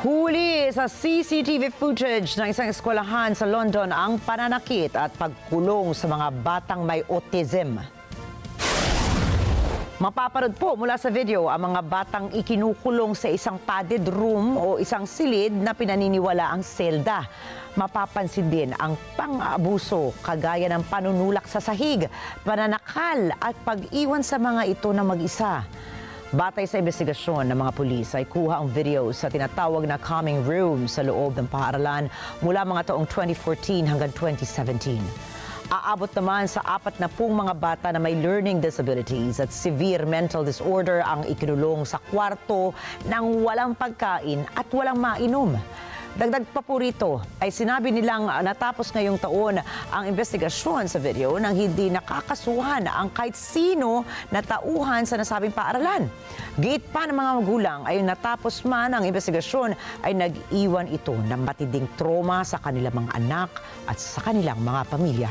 Huli sa CCTV footage ng isang eskwelahan sa London ang pananakit at pagkulong sa mga batang may autism. Mapaparod po mula sa video ang mga batang ikinukulong sa isang padded room o isang silid na pinaniniwala ang selda. Mapapansin din ang pang-abuso kagaya ng panunulak sa sahig, pananakal at pag-iwan sa mga ito na mag-isa. Batay sa investigasyon ng mga pulis ay kuha ang video sa tinatawag na calming room sa loob ng paaralan mula mga taong 2014 hanggang 2017. Aabot naman sa apat na pung mga bata na may learning disabilities at severe mental disorder ang ikinulong sa kwarto ng walang pagkain at walang mainom. Dagdag pa po rito ay sinabi nilang natapos ngayong taon ang investigasyon sa video nang hindi nakakasuhan ang kahit sino na tauhan sa nasabing paaralan. Giit pa ng mga magulang ay natapos man ang investigasyon ay nag-iwan ito ng matinding trauma sa kanilang mga anak at sa kanilang mga pamilya.